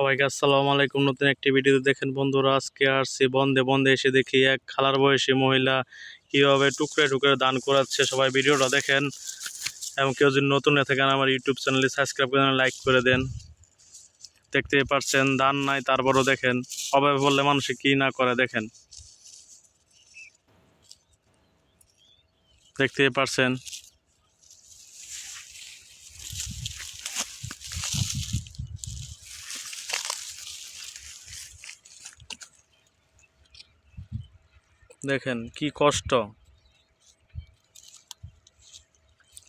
সবাইকে আসসালামু আলাইকুম। নতুন একটি ভিডিওতে দেখেন বন্ধুরা, আজকে আসছি বন্ধে বন্ধে এসে দেখি এক খালার বয়সী মহিলা কীভাবে টুকরে টুকরে দান করাচ্ছে। সবাই ভিডিওটা দেখেন এবং কেউ যদি নতুন হয়ে থাকেন আমার ইউটিউব চ্যানেলে সাবস্ক্রাইব করে লাইক করে দেন। দেখতেই পারছেন, দান নাই, তারপরও দেখেন, অভাবে বললে মানুষে কী না করে দেখেন। দেখতেই পারছেন দেখেন কি কষ্ট।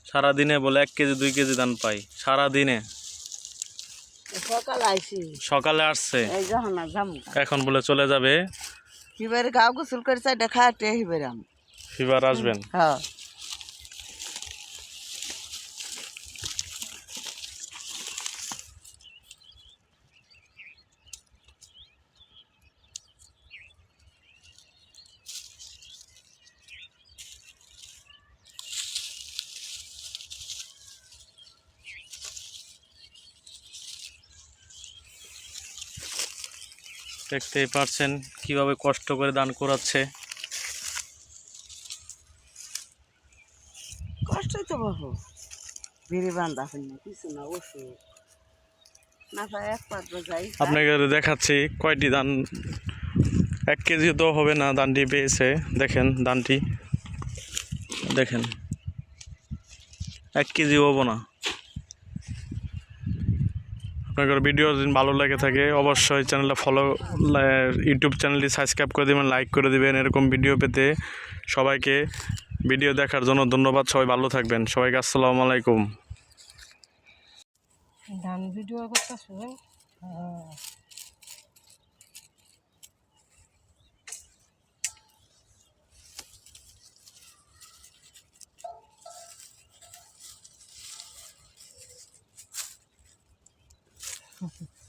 সারা দিনে বলে এক কেজি দুই কেজি ধান পাই সারা দিনে সকাল সকালে আসছে। এখন বলে চলে যাবে। হিবারে গাও গোসল করে চাইটা খাটে হিবারে আম। ফিবার আসবেন। হ্যাঁ। দেখতেই পারছেন কীভাবে কষ্ট করে দান করাচ্ছে। কষ্টই তো বাবু বিড়ি বান্ধা না কিছু না ওষুধ। না পাই এক পাত্র যাই আপনাকে দেখাচ্ছি কয়টি দান এক কেজি তো হবে না দানটি পেয়েছে। দেখেন দানটি দেখেন এক কেজি হব না। আপনাদের ভিডিও যদি ভালো লাগে থাকে, অবশ্যই চ্যানেলটা ফলো ইউটিউব চ্যানেলটি সাবস্ক্রাইব করে দেবেন লাইক করে দেবেন, এরকম ভিডিও পেতে। সবাইকে ভিডিও দেখার জন্য ধন্যবাদ, সবাই ভালো থাকবেন। সবাইকে আসসালামু আলাইকুম। ধান ভিডিও করতেছ? Ok.